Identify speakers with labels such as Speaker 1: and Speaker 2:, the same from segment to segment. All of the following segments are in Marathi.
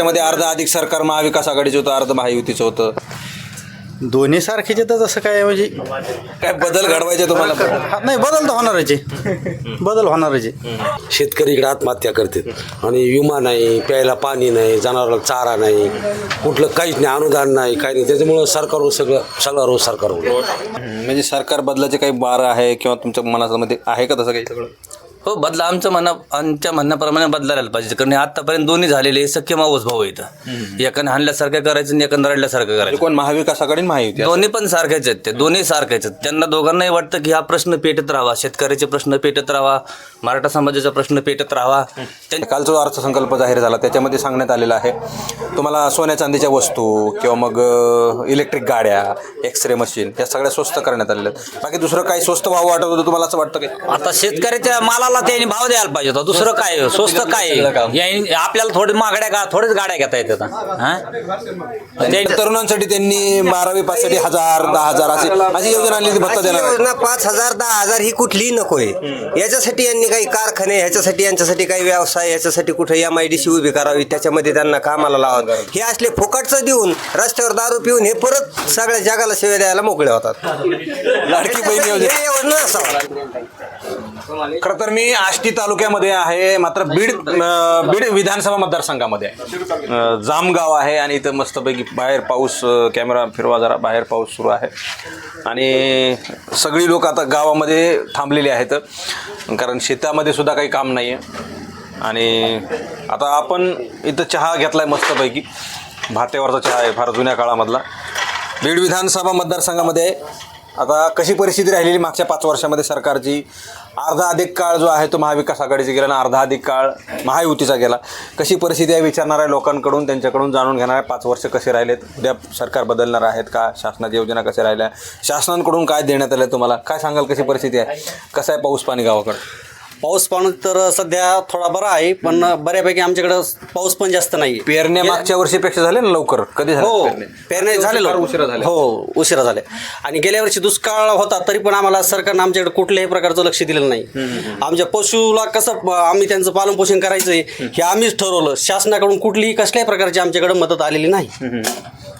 Speaker 1: त्यामध्ये अर्ध अधिक सरकार महाविकास आघाडीचं होतं अर्ध महायुतीचं होतं.
Speaker 2: दोन्ही सारखेचे तर तसं काय म्हणजे
Speaker 1: काय बदल घडवायचे तुम्हाला?
Speaker 2: हा, नाही बदल तर होणारच आहे. बदल होणारच आहे.
Speaker 3: शेतकरी इकडे आत्महत्या करतात. आणि विमा नाही प्यायला पाणी नाही जनावराला चारा नाही कुठलं काहीच नाही अनुदान नाही काही नाही. त्याच्यामुळं सरकारवर सगळं सगळं रोज सरकारवर
Speaker 1: म्हणजे सरकार बदलाचे काही बार आहे किंवा तुमच्या मनामध्ये आहे का तसं काही सगळं?
Speaker 4: हो बदला आमचं म्हणा आमच्या म्हणण्याप्रमाणे बदलायला पाहिजे. कारण आतापर्यंत दोन्ही झालेले सख्य मावस भाऊ आहेत. एकाने हाणल्यासारखं करायचं आणि एकाने रडल्यासारखं करायचं.
Speaker 1: म्हणजे कोण महाविकास आघाडी आणि महायुती
Speaker 4: दोन्ही पण सारखेच आहेत ते. दोन्ही सारखेच आहेत. त्यांना दोघांनाही वाटतं की हा प्रश्न पेटत राहावा. शेतकऱ्याचे प्रश्न पेटत राहावा. मराठा समाजाचा प्रश्न पेटत राहावा.
Speaker 1: कालचा जो अर्थसंकल्प जाहीर झाला त्याच्यामध्ये सांगण्यात आलेलं आहे. तुम्हाला सोन्या चांदीच्या वस्तू किंवा मग इलेक्ट्रिक गाड्या एक्सरे मशीन या सगळ्या स्वस्त करण्यात आलेल्या आहेत. बाकी दुसरं काही स्वस्त भाव वाटत होतं तुम्हाला असं वाटतं काय
Speaker 4: आता शेतकऱ्याच्या मालाला त्यांनी भाव द्यायला पाहिजे होता. दुसरं काय? स्वस्त काय? आपल्याला थोडी मागड्या का थोडेच गाड्या घेता येतात हा? ते-
Speaker 1: तरुणांसाठी त्यांनी बारावी पाचसाठी हजार दहा हजार अशी अशी योजना आणली ती भत्ता देणार आहे.
Speaker 5: योजना पाच हजार दहा हजार ही कुठलीही नकोय. याच्यासाठी यांनी काही कारखाने ह्याच्यासाठी यांच्यासाठी काही व्यवसाय ह्याच्यासाठी कुठे एम आय डी सी उभी करावी त्याच्यामध्ये त्यांना कामाला लावा हे असले फुकटचं देऊन रस्त्यावर दारू पिऊन हे परत सगळ्या जगाला सेवा द्यायला मोकळे होतात.
Speaker 1: लाडकी बहीण योजना
Speaker 5: हे योजना. असावं
Speaker 1: खरं तर मी आष्टी तालुक्यामध्ये आहे मात्र बीड अं, बीड विधानसभा मतदारसंघामध्ये आहे. अं, जामगाव आहे आणि इथं मस्तपैकी बाहेर पाऊस अं, कॅमेरा फिरवा जरा बाहेर पाऊस सुरू आहे. आणि सगळी लोक आता गावामध्ये थांबलेली आहेत कारण शेतामध्ये सुद्धा काही काम नाही आहे आणि आता आपण इथं चहा घेतलाय मस्तपैकी. भातेवरचा चहा आहे फार जुन्या काळामधला. बीड विधानसभा मतदारसंघामध्ये आता कशी परिस्थिती राहिलेली मागच्या पाच वर्षामध्ये सरकारची? अर्धा अधिक काळ जो आहे तो महाविकास आघाडीचा गेला आणि अर्धा अधिक काळ महायुतीचा गेला. कशी परिस्थिती आहे विचारणाऱ्या लोकांकडून त्यांच्याकडून जाणून घेणार आहे पाच वर्ष कसे राहिलेत? उद्या सरकार बदलणार आहेत का? शासनाच्या योजना कशा राहिल्या? शासनाकडून काय देण्यात आलं तुम्हाला? काय सांगाल कशी परिस्थिती आहे? कसं आहे पाऊस पाणी गावाकडं?
Speaker 2: पाऊस पाणी तर सध्या थोडा बरा आहे पण बऱ्यापैकी आमच्याकडं पाऊस पण जास्त नाही
Speaker 1: पेरण्या मागच्या वर्षीपेक्षा झाले ना लवकर? कधी
Speaker 2: हो
Speaker 1: पेरण्या?
Speaker 2: पेरणे झालेलो
Speaker 1: फार उशिरा झाल्या.
Speaker 2: हो उशिरा झाले. आणि गेल्या वर्षी दुष्काळ होता तरी पण आम्हाला सरकारनं आमच्याकडे कुठल्याही प्रकारचं लक्ष दिलेलं नाही. आमच्या पशुला कसं प- आम्ही त्यांचं पालन पोषण करायचं हे आम्हीच ठरवलं. शासनाकडून कुठलीही कसल्याही प्रकारची आमच्याकडे मदत आलेली नाही.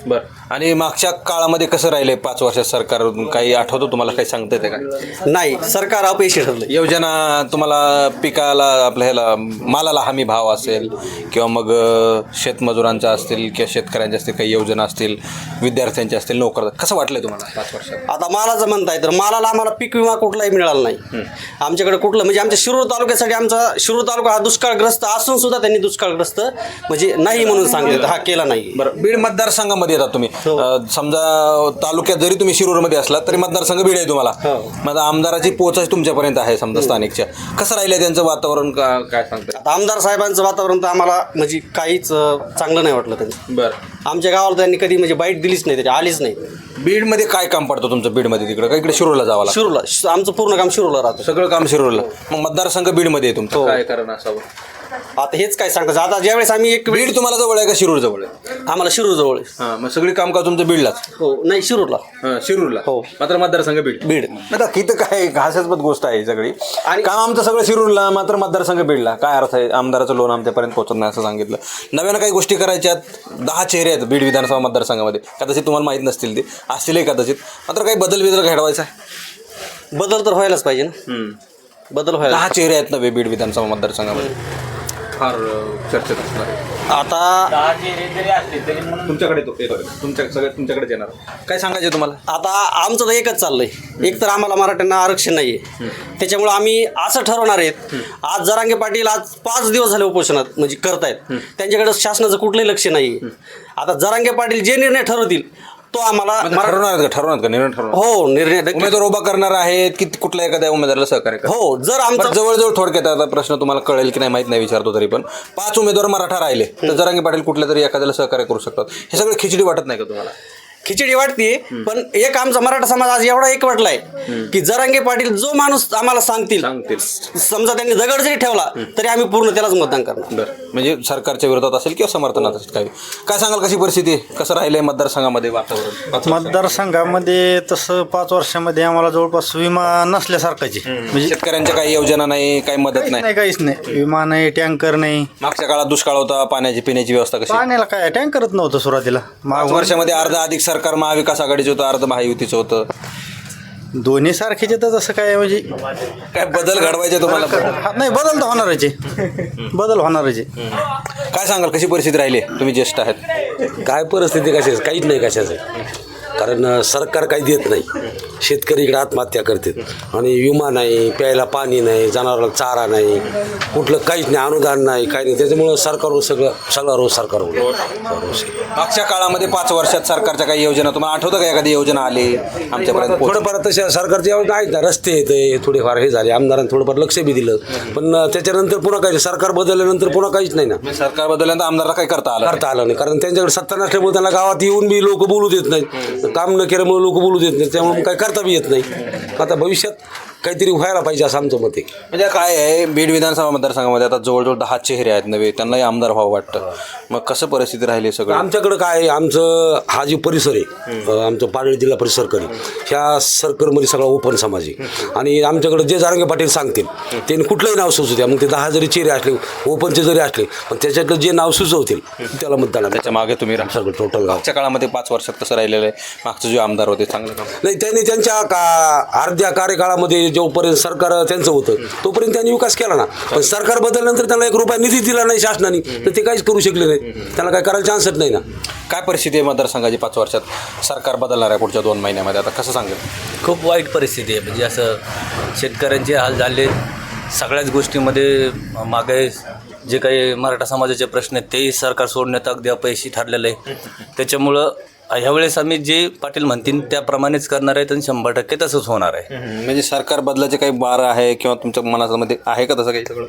Speaker 1: बरं. आणि मागच्या काळामध्ये कसं राहिले पाच वर्षात सरकार काही आठवतं तुम्हाला? काही सांगता येते का?
Speaker 2: नाही सरकार अपयशी ठरलं
Speaker 1: योजना तुम्हाला पिकाला आपल्या ह्याला मालाला हमी भाव असेल किंवा मग अ, शेतमजुरांच्या असतील किंवा शेतकऱ्यांच्या असतील काही योजना असतील विद्यार्थ्यांच्या असतील नोकर कसं वाटलंय तुम्हाला पाच वर्षात?
Speaker 2: आता मालाचं म्हणताय तर मालाला आम्हाला पीक विमा कुठलाही मिळाला नाही. आमच्याकडे कुठलं म्हणजे आमच्या शिरूर तालुक्यासाठी आमचा शिरूर तालुका हा दुष्काळग्रस्त असून सुद्धा त्यांनी दुष्काळग्रस्त म्हणजे नाही म्हणून सांगितलं. हा केला नाही.
Speaker 1: बरं बीड मतदारसंघामध्ये येतात तुम्ही. अ, समजा तालुक्यात जरी तुम्ही शिरूरमध्ये असलात तरी मतदारसंघ बीड आहे तुम्हाला. मग आता आमदाराची पोच तुमच्यापर्यंत आहे समजा स्थानिकच्या. कसं राहिलं त्यांचं वातावरण? का काय सांगतं
Speaker 2: आता आमदार साहेबांचं वातावरण तर आम्हाला म्हणजे काहीच अं, चांगलं नाही वाटलं त्यांनी
Speaker 1: बरं.
Speaker 2: आमच्या गावाला त्यांनी कधी म्हणजे बाईट दिलीच नाही त्याची आलीच नाही.
Speaker 1: बीडमध्ये काय काम पडतं तुमचं बीडमध्ये तिकडं? का इकडे शिरूरला जावं लागतं?
Speaker 2: शिरूरला. श- आमचं पूर्ण काम शिरूरला राहतं.
Speaker 1: सगळं काम शिरूरला. मग मतदारसंघ बीडमध्ये आहे तुमचं. काय कारण असावं?
Speaker 2: आता हेच काय सांगतात. आता ज्यावेळेस आम्ही एक
Speaker 1: बीड तुम्हाला जवळ आहे का शिरूर जवळ आहे?
Speaker 2: आम्हाला शिरूर जवळ आहे.
Speaker 1: हां मग सगळी कामकाज तुमचं बीडलाच?
Speaker 2: हो नाही शिरूरला.
Speaker 1: हां शिरूरला.
Speaker 2: हो.
Speaker 1: मात्र मतदारसंघ बीड.
Speaker 2: बीड.
Speaker 1: आता किती काय हास्यास्पद गोष्ट आहे ही सगळी. आणि काम आमचं सगळं शिरूरला मात्र मतदारसंघ बीडला. काय अर्थ आहे? आमदाराचं लोन आमच्यापर्यंत पोहोचत नाही असं सांगितलं. नव्यानं काही गोष्टी करायच्यात? दहा चेहरे आहेत बीड विधानसभा मतदारसंघामध्ये. कदाचित तुम्हाला माहीत नसतील ते. असतीलही कदाचित. मात्र काही बदल बिदल घडवायचा आहे?
Speaker 2: बदल तर व्हायलाच पाहिजे ना. बदल व्हायला
Speaker 1: दहा चेहरे आहेत नवे बीड विधानसभा मतदारसंघामध्ये. फार चर्चेत असणार आहे.
Speaker 2: आता
Speaker 1: तुमच्याकडे तो येतोय. तुमच्या सगळं तुमच्याकडेच येणार काय सांगायचं तुम्हाला?
Speaker 2: आता आमचं तर एकच चाललंय. एक तर आम्हाला मराठ्यांना आरक्षण नाही आहे त्याच्यामुळे आम्ही असं ठरवणार आहेत आज जरांगे पाटील आज पाच दिवस झाले उपोषणात म्हणजे करतायत. त्यांच्याकडे शासनाचं कुठलंही लक्ष नाही आता जरांगे पाटील जे निर्णय ठरवतील तो आम्हाला मरा-
Speaker 1: ठरवणार आहेत का? ठरवणार आहेत का? निर्णय ठरवणार
Speaker 2: हो निर्णय
Speaker 1: उमेदवार उभा करणार आहेत की कुठल्या एखाद्या उमेदवाराला सहकार्य करणार?
Speaker 2: हो जर
Speaker 1: बरं,
Speaker 2: आमचं
Speaker 1: जवळजवळ थोडक्यात आता प्रश्न तुम्हाला कळेल की नाही माहीत नाही विचारतो तरी पण. पाच उमेदवार मराठा राहिले तर जरांगे पाटील कुठल्या तरी एखाद्याला सहकार्य करू शकतात. हे सगळं खिचडी वाटत नाही का तुम्हाला?
Speaker 2: खिचडी वाटते पण एक आमचा मराठा समाज आज एवढा एक वाटलाय की जरांगे पाटील जो माणूस आम्हाला सांगतील
Speaker 1: सांगतील.
Speaker 2: समजा त्यांनी दगड जरी ठेवला तरी आम्ही पूर्ण त्यालाच मतदान करणार.
Speaker 1: म्हणजे सरकारच्या विरोधात असेल किंवा समर्थनात असेल काही? काय सांगाल कशी परिस्थिती? कसं राहिलंय मतदारसंघामध्ये वातावरण.
Speaker 6: मतदारसंघामध्ये तसं पाच वर्षामध्ये आम्हाला जवळपास विमा नसल्यासारखाची. म्हणजे
Speaker 1: शेतकऱ्यांच्या काही योजना नाही काही मदत नाही.
Speaker 6: नाही काहीच नाही. विमा नाही टँकर नाही.
Speaker 1: मागच्या काळात दुष्काळ होता पाण्याची पिण्याची व्यवस्था कशी?
Speaker 6: पाण्याला काय? टँकरच नव्हतं सुरुवातीला. मागून
Speaker 1: वर्षामध्ये अर्ध अधिक सरकार महाविकास आघाडीचं होतं अर्ध महायुतीचं होतं.
Speaker 6: दोन्ही सारखेच तर तसं काय म्हणजे
Speaker 1: काय बदल घडवायचे तुम्हाला?
Speaker 6: हा, नाही बदल तर होणारच आहे. बदल होणारच आहे.
Speaker 1: काय सांगाल कशी परिस्थिती राहिली तुम्ही ज्येष्ठ आहेत.
Speaker 3: काय परिस्थिती कशाच काहीच नाही कशाचं. कारण सरकार काही देत नाही. शेतकरी इकडे आत्महत्या करतात. आणि विमा नाही प्यायला पाणी नाही जनावराला चारा नाही कुठलं काहीच नाही अनुदान नाही काही नाही. त्याच्यामुळं सरकारवर सगळं सगळा रोज सरकारवर रोज.
Speaker 1: मागच्या काळामध्ये पाच वर्षात सरकारच्या काही योजना तुम्हाला आठवतं का एखादी योजना आली आमच्यापर्यंत?
Speaker 3: थोडंफार तशा सरकारच्या योजना आहेत ना रस्ते येते थोडेफार हे झाले आमदारांनी थोडंफार लक्ष बी दिलं. पण त्याच्यानंतर पुन्हा काही सरकार बदलल्यानंतर पुन्हा काहीच नाही ना.
Speaker 1: सरकार बदलल्यानंतर आमदारला काही करता आलं.
Speaker 3: करता आलं नाही कारण त्यांच्याकडे सत्ता नसल्यामुळे त्यांना गावात येऊन बी लोक बोलू देत नाहीत. काम न केल्यामुळे लोक बोलू देत नाही त्यामुळे काय करता बी येत नाही. आता भविष्यात काहीतरी व्हायला पाहिजे असं आमचं मत आहे.
Speaker 1: म्हणजे काय आहे बीड विधानसभा मतदारसंघामध्ये आता जवळजवळ दहा चेहरे आहेत नवे त्यांनाही आमदार व्हावं वाटतं. मग कसं परिस्थिती राहिली सगळं?
Speaker 3: आमच्याकडं काय आहे, आमचं हा जे परिसर आहे अं, आमचं पाडळी जिल्हा परिसर करी ह्या सर्कलमध्ये सगळा ओपन समाज आहे. आणि आमच्याकडे जे जारंगे पाटील सांगतील त्यांनी कुठलंही नाव सुचू द्या. मग ते दहा जरी चेहरे असले ओपनचे जरी असले पण त्याच्यातलं जे नाव सुचवतील त्याला मतदान आलं.
Speaker 1: त्याच्यामागे तुम्ही राहा.
Speaker 3: सगळं टोटल गाव.
Speaker 1: मागच्या काळामध्ये पाच वर्षात कसं राहिलेलं आहे. मागचे जे आमदार होते चांगलं काम.
Speaker 3: नाही त्यांनी त्यांच्या का अर्ध्या कार्यकाळामध्ये जोपर्यंत सरकार त्यांचं होतं तोपर्यंत त्यांनी विकास केला ना. पण सरकार बदलल्यानंतर त्यांना एक रुपया निधी दिला नाही शासनाने तर ते काहीच करू शकले नाही त्यांना काय करायला चान्सच नाही ना.
Speaker 1: काय परिस्थिती आहे मतदारसंघाची पाच वर्षात? सरकार बदलणार आहे पुढच्या दोन महिन्यामध्ये आता कसं सांगेल?
Speaker 7: खूप वाईट परिस्थिती आहे. म्हणजे असं शेतकऱ्यांचे हाल झाले. सगळ्याच गोष्टीमध्ये मागे जे काही मराठा समाजाचे प्रश्न आहेत तेही सरकार सोडण्यात अगदी अपयशी ठरलेलं आहे. त्याच्यामुळं ह्यावेळेस आम्ही जे पाटील म्हणतील त्याप्रमाणेच करणार आहेत आणि शंभर टक्के तसंच होणार आहे.
Speaker 1: म्हणजे सरकार बदलाचे काही बार आहे किंवा तुमच्या मनामध्ये आहे का तसं काही सगळं?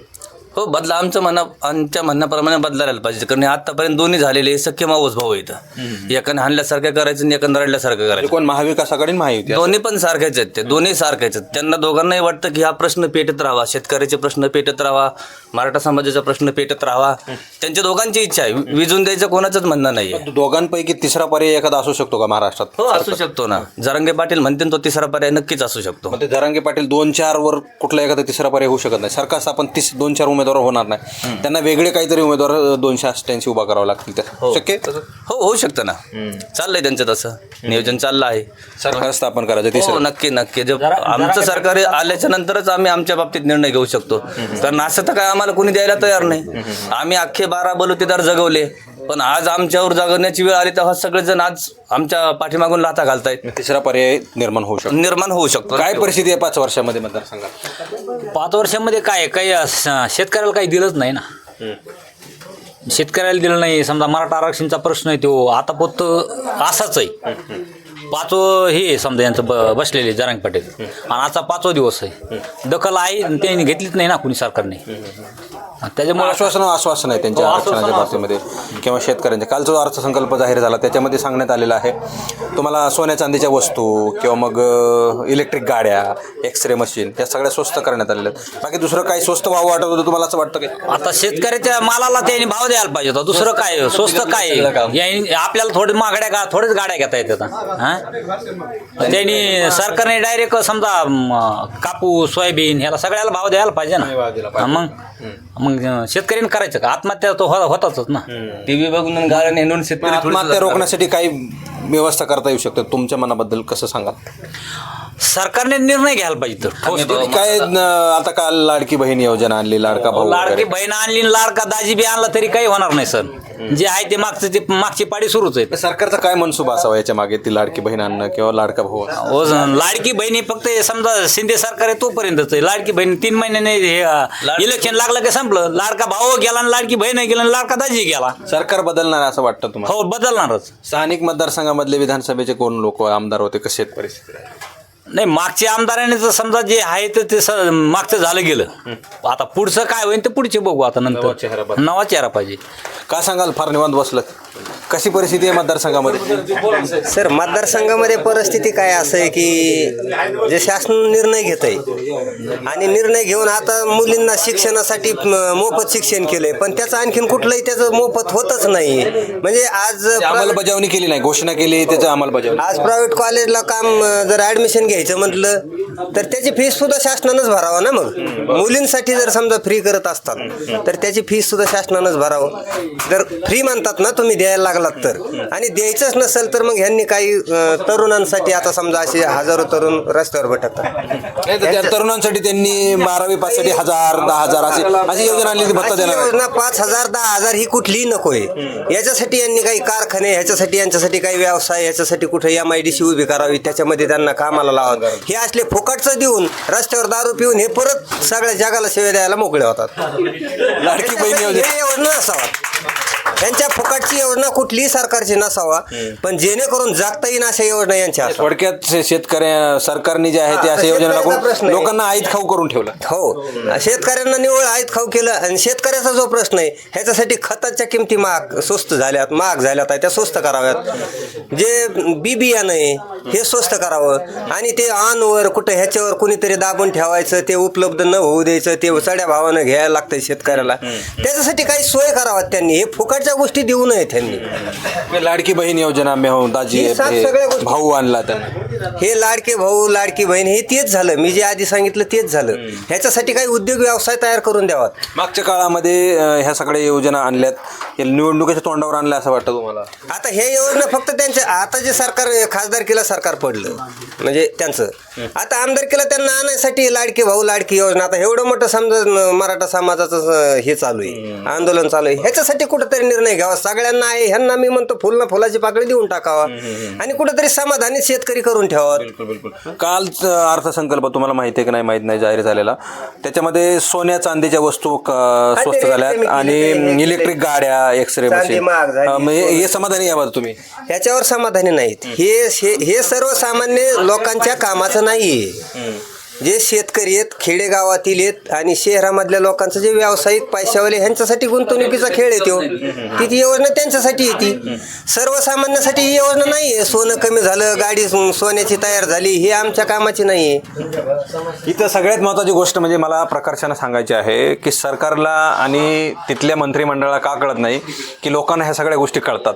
Speaker 7: हो बदला आमचं म्हणा आमच्या म्हणण्याप्रमाणे बदलायला पाहिजे. कारण आतापर्यंत दोन्ही झालेले सख्य मावस भाऊ इथं एकाने हाणल्यासारखं करायचं आणि एकाने रडल्यासारखं करायचं.
Speaker 1: म्हणजे कोण महाविकास आघाडी आणि महायुती
Speaker 7: दोन्ही पण सारखेच आहेत ते दोन्ही सारखेच आहेत. त्यांना दोघांनाही वाटतं की हा प्रश्न पेटत राहावा शेतकऱ्याचे प्रश्न पेटत राहावा मराठा समाजाचा प्रश्न पेटत राहावा. त्यांच्या दोघांची इच्छा आहे. विजून द्यायचं कोणाचंच म्हणणं नाही
Speaker 1: दोघांपैकी तिसरा पर्याय एखादा असू शकतो का महाराष्ट्रात?
Speaker 7: हो असू शकतो ना. जरंगे पाटील म्हणतील तो तिसरा पर्याय नक्कीच असू शकतो.
Speaker 1: धरांगे पाटील दोन चार वर कुठला एखादा तिसरा पर्याय होऊ शकत नाही. सरकार स्थापन तीस दोन चार उमेदवार होणार नाही. त्यांना वेगळे काहीतरी उमेदवार दोनशे अठ्ठ्याऐंशी उभा करावं लागतील त्या. शक्य आहे? तसं?
Speaker 7: हो होऊ शकतं ना. चाललंय त्यांचं तसं. नियोजन चाललं आहे.
Speaker 1: सरकार स्थापन करायचं
Speaker 7: हो
Speaker 1: तिसरं
Speaker 7: नक्की नक्की. जर आमचं सरकार आल्याच्या नंतरच आम्ही आमच्या बाबतीत निर्णय घेऊ शकतो. कारण असं तर काय आम्हाला कोणी द्यायला तयार नाही. आम्ही अख्खे बारा बलुतेदार जगवले. पण आज आमच्यावर जगवण्याची वेळ आली तेव्हा सगळेजण आज आमच्या पाठीमागून लाथा घालतायत.
Speaker 1: तिसरा पर्याय निर्माण होऊ शकतो.
Speaker 7: निर्माण होऊ शकतो.
Speaker 1: काय परिस्थिती आहे पाच वर्षामध्ये मतदारसंघात?
Speaker 4: पाच वर्षामध्ये काय काही असं शेतकऱ्याला काही दिलंच नाही ना. शेतकऱ्याला दिलं नाही. समजा मराठा आरक्षणचा प्रश्न आहे तो आता पोत असाच आहे. पाचवं हे आहे समजा यांचं ब बसलेले जरांग पाटील. आणि आजचा पाचवा दिवस आहे. दखल आहे आणि त्यांनी घेतलीच नाही ना कुणी सरकारने. त्याच्यामुळे
Speaker 1: आश्वासन आश्वासन आहे त्यांच्या
Speaker 4: हो,
Speaker 1: आरक्षणाच्या बाबतीमध्ये किंवा शेतकऱ्यांच्या. काल जो अर्थसंकल्प जाहीर झाला त्याच्यामध्ये सांगण्यात आलेलं आहे तुम्हाला सोन्या चांदीच्या वस्तू किंवा मग इलेक्ट्रिक गाड्या एक्सरे मशीन या सगळ्या स्वस्त करण्यात आलेल्या आहेत. बाकी दुसरं काही स्वस्त व्हावं वाटत होतं तुम्हाला असं वाटतं की?
Speaker 4: आता शेतकऱ्याच्या मालाला त्यांनी भाव द्यायला पाहिजे होता. दुसरं काय? स्वस्त काय? यांनी- आपल्याला थोडे मागड्या का थोडेच गाड्या घेता येतात. हा? त्यांनी सरकारने डायरेक्ट समजा कापूस सोयाबीन ह्याला सगळ्याला भाव द्यायला पाहिजे ना. हा, मग मग शेतकऱ्यांनी करायचं का? आत्महत्या तो हो- होताच ना.
Speaker 7: टीव्ही बघून नेणून शेतकरी थोडीच
Speaker 1: आत्महत्या रोखण्यासाठी काही व्यवस्था करता येऊ शकते? तुमच्या मनाबद्दल कसं सांगा
Speaker 4: सरकारने निर्णय घ्यायला पाहिजे तर. ठोस
Speaker 1: काय न, आता काल लाडकी बहीण योजना आणली लाडका भाऊ
Speaker 4: लाडकी
Speaker 1: वगैरे.
Speaker 4: बहीण आणली आणि लाडका दाजी बी आणला तरी काही होणार नाही सर. जे आहे ते मागचं ते मागची पाडी सुरूच आहे
Speaker 1: सरकारचा काय मनसुबा असावा याच्या मागे ती लाडकी बहीण आणणं किंवा लाडका भाऊ आणणं?
Speaker 4: हो, लाडकी बहिणी फक्त हे समजा शिंदे सरकार आहे तोपर्यंतच आहे. लाडकी बहीण तीन महिन्याने हे इलेक्शन लागलं की संपलं. लाडका भाऊ गेला आणि लाडकी बहीण गेला आणि लाडका दाजी गेला.
Speaker 1: सरकार बदलणार असं वाटतं तुम्हाला?
Speaker 4: हो बदलणारच.
Speaker 1: स्थानिक मतदारसंघामधले विधानसभेचे कोण लोक आमदार होते कसे आहेत परिस्थिती
Speaker 4: नाही मागच्या आमदाराने तर समजा जे आहे तर ते स- मागचं झालं गेलं. आता पुढचं काय होईल ते पुढचे बघू आता
Speaker 1: नवा चेहरा
Speaker 4: नंतर. नवा चेहरा पाहिजे.
Speaker 1: काय सांगाल? फार निवांत बसलं कशी परिस्थिती आहे मतदारसंघामध्ये?
Speaker 5: सर मतदारसंघामध्ये परिस्थिती काय असं आहे की जे शासन निर्णय घेत आहे आणि निर्णय घेऊन आता मुलींना शिक्षणासाठी मोफत शिक्षण केलंय. पण त्याचं आणखीन कुठलंही त्याचं मोफत होतच नाही. म्हणजे आज private-
Speaker 1: अंमलबजावणी केली नाही घोषणा केली त्याचं अंमलबजावणी.
Speaker 5: आज प्रायव्हेट कॉलेजला काम जर ऍडमिशन घ्यायचं म्हटलं तर त्याची फीस सुद्धा शासनानंच भरावा ना मग? मुलींसाठी जर समजा फ्री करत असतात तर त्याची फीस सुद्धा शासनानंच भरावं. जर फ्री म्हणतात ना तुम्ही द्यायला लागलात तर. आणि द्यायचंच नसेल तर मग ह्यांनी काही अं, तरुणांसाठी आता समजा असे हजारो तरुण रस्त्यावर भटकतात
Speaker 1: नाही तर त्या तरुणांसाठी त्यांनी बारावी पाससाठी हजार दहा हजार अशी अशी योजना आणली ती भत्ता
Speaker 5: अशी
Speaker 1: देणार आहे.
Speaker 5: योजना पाच हजार दहा हजार ही कुठलीही नकोय. याच्यासाठी यांनी काही कारखाने ह्याच्यासाठी यांच्यासाठी काही व्यवसाय ह्याच्यासाठी कुठे एम आय डी सी उभी करावी त्याच्यामध्ये त्यांना कामाला लावावं हे असले फुकटचं देऊन रस्त्यावर दारू पिऊन हे परत सगळ्या जगाला सेवा द्यायला मोकळे होतात.
Speaker 1: लाडकी बहीण योजना
Speaker 5: हे योजना असावा. त्यांच्या फुकटची योजना कुठलीही सरकारची नसावा पण जेणेकरून जागता येईन अशा योजना यांच्या असाव्या.
Speaker 1: थोडक्यात शे- शेतकऱ्या सरकारने जे आहे ते
Speaker 5: हा,
Speaker 1: अशा योजना
Speaker 5: शेतकऱ्याचा
Speaker 1: लागून
Speaker 5: प्रश्न आहे.
Speaker 1: लोकांना आईत खाऊ करून ठेवलं.
Speaker 5: हो. शेतकऱ्यांना निवळ आयत खाऊ केलं आणि शेतकऱ्याचा जो प्रश्न आहे ह्याच्यासाठी खताच्या किमती महाग स्वस्त झाल्यात महाग झाल्यात आहे त्या स्वस्त कराव्यात. जे बी बियाणं आहे हे स्वस्त करावं. आणि ते ऑनवर कुठं ह्याच्यावर कुणीतरी दाबून ठेवायचं ते उपलब्ध न होऊ द्यायचं ते चढ्या भावानं घ्यायला लागतं शेतकऱ्याला. त्याच्यासाठी काही सोय कराव्यात त्यांनी. हे फुकटच्या गोष्टी देऊ नये त्यांनी.
Speaker 1: लाडकी बहीण योजना मेहो दाजी
Speaker 5: ही सात
Speaker 1: हे
Speaker 5: सगळ्या गोष्टी-
Speaker 1: भाऊ आणला त्यांना
Speaker 5: हे लाडके भाऊ लाडकी बहीण हे तेच झालं. मी जे आधी सांगितलं तेच झालं. ह्याच्यासाठी काही उद्योग व्यवसाय तयार करून द्यावात
Speaker 1: मागच्या काळामध्ये अं, ह्या सगळ्या योजना आणल्यात. निवडणुकीच्या तोंडावर आणल्या असं वाटतं तुम्हाला?
Speaker 5: आता हे योजना फक्त त्यांच्या आता जे सरकार खासदारकीला सरकार पडलं म्हणजे त्यांचं. आता आमदारकीला त्यांना आणण्यासाठी लाडकी भाऊ लाडकी योजना. आता एवढं मोठं समजा मराठा समाजाचं हे चालू आहे. आंदोलन चालू आहे. ह्याच्यासाठी कुठंतरी निर्णय घ्यावा. सगळ्यांना आहे ह्यांना मी म्हणतो फुल ना फुलाची पाकळी देऊन टाकावा. आणि कुठंतरी समाधानी शेतकरी करून ठेवावा.
Speaker 1: काल अर्थसंकल्प तुम्हाला माहिती आहे की नाही माहीत नाही जाहीर झालेला. त्याच्यामध्ये सोन्या चांदीच्या वस्तू स्वस्त
Speaker 5: कमी
Speaker 1: आणि इलेक्ट्रिक गाड्या एक्सरे
Speaker 5: चांदी
Speaker 1: मशीन
Speaker 5: महाग झाली.
Speaker 1: अं, म्हणजे हे समाधानी यावं तुम्ही.
Speaker 5: ह्याच्यावर समाधानी नाहीत. हे हे हे सर्वसामान्य लोकांच्या कामाचं नाहीये. जे शेतकरी आहेत खेडेगावातील आहेत आणि शहरामधल्या लोकांचं जे व्यावसायिक पैशावाले ह्यांच्यासाठी गुंतवणुकीचा खेळ येतो ती. ती योजना त्यांच्यासाठी येते सर्वसामान्यासाठी ही योजना नाही आहे. सोनं कमी झालं गाडी सोन्याची तयार झाली ही आमच्या कामाची नाही आहे.
Speaker 1: इथं सगळ्यात महत्त्वाची गोष्ट म्हणजे मला प्रकर्षानं सांगायची आहे की सरकारला आणि तिथल्या मंत्रिमंडळाला का कळत नाही की लोकांना ह्या सगळ्या गोष्टी कळतात.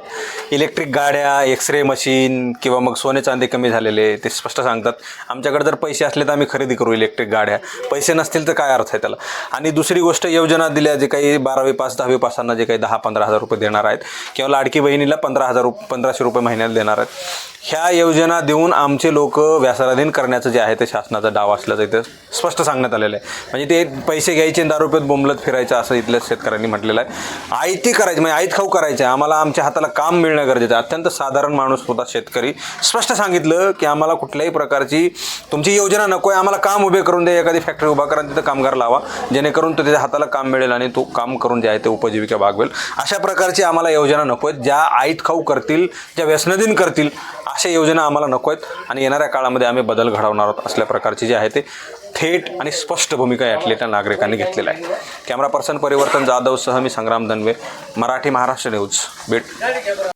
Speaker 1: इलेक्ट्रिक गाड्या एक्सरे मशीन किंवा मग सोने चांदी कमी झालेले ते स्पष्ट सांगतात. आमच्याकडे जर पैसे असले तर आम्ही खरेदी करू इलेक्ट्रिक गाड्या. पैसे नसतील तर काय अर्थ आहे त्याला? आणि दुसरी गोष्ट योजना दिल्या जे काही बारावी पास दहावी पासांना जे काही दहा पंधरा हजार रुपये देणार आहेत किंवा लाडकी बहिणीला पंधरा हजार रुप पंधराशे रुपये महिन्याला देणार आहेत. ह्या योजना देऊन आमचे लोक व्यासाराधीन करण्याचं जे आहे ते शासनाचा डाव असल्याचं इथं स्पष्ट सांगण्यात आलेलं आहे. म्हणजे ते पैसे घ्यायचे दहा रुपयात बोंबलत फिरायचं असं इथल्या शेतकऱ्यांनी म्हटलेलं आहे. आयती करायची म्हणजे आयत खाऊ करायचं आहे. आम्हाला आमच्या हाताला काम मिळणं गरजेचं आहे. अत्यंत साधारण माणूस होता शेतकरी. स्पष्ट सांगितलं की आम्हाला कुठल्याही प्रकारची तुमची योजना नको आहे आम्हाला काम उभे करून दे एखादी फॅक्टरी उभा करा तिथं कामगार लावा. जेणेकरून तो त्याच्या हाताला काम मिळेल आणि तो काम करून जे आहे ते उपजीविका भागवेल अशा प्रकारची आम्हाला योजना नको आहेत. ज्या आईत खाऊ करतील ज्या व्यसनदीन करतील अशा योजना आम्हाला नको आहेत. आणि येणाऱ्या काळामध्ये आम्ही बदल घडवणार आहोत असल्या प्रकारची जे आहे ते थेट आणि स्पष्ट भूमिका यातल्या त्या नागरिकांनी घेतलेल्या आहे. कॅमेरा पर्सन परिवर्तन जाधवसह मी संग्राम दनवे मराठी महाराष्ट्र न्यूज बीड.